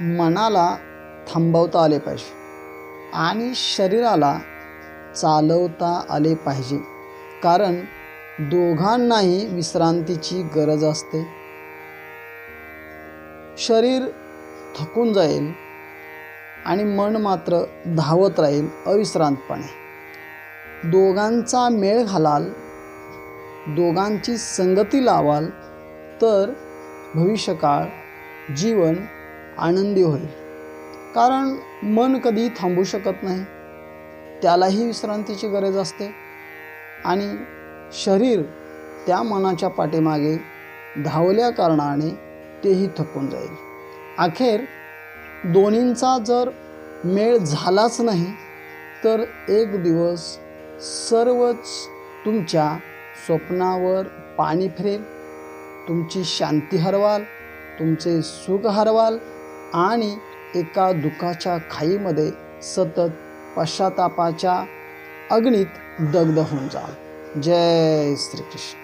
मनाला थांबवता आले पाहिजे. आणि शरीराला चालवता आले पाहिजे. कारण दोघांनाही विश्रांतीची गरज असते. शरीर थकून जाईल आणि मन मात्र धावत राहील अविश्रांतपणे. दोघांचा मेळ घालाल दोघांची संगती लावाल तर भविष्यकाळ जीवन आनंदी होईल. कारण मन कधी थांबू शकत नाही. त्यालाही विश्रांतीची गरज असते. आणि शरीर त्या मनाच्या पाठीमागे धावल्या कारणाने तेही थकून जाईल. अखेर दोन्हींचा जर मेळ झालाच नाही तर एक दिवस सर्वच तुमच्या स्वप्नावर पाणी फिरेल. तुमची शांती हरवाल तुमचे सुख हरवाल आणि एका दुःखाच्या खाईमध्ये सतत पश्चातापाच्या अग्नीत दग्ध होऊन जाल जय श्रीकृष्ण.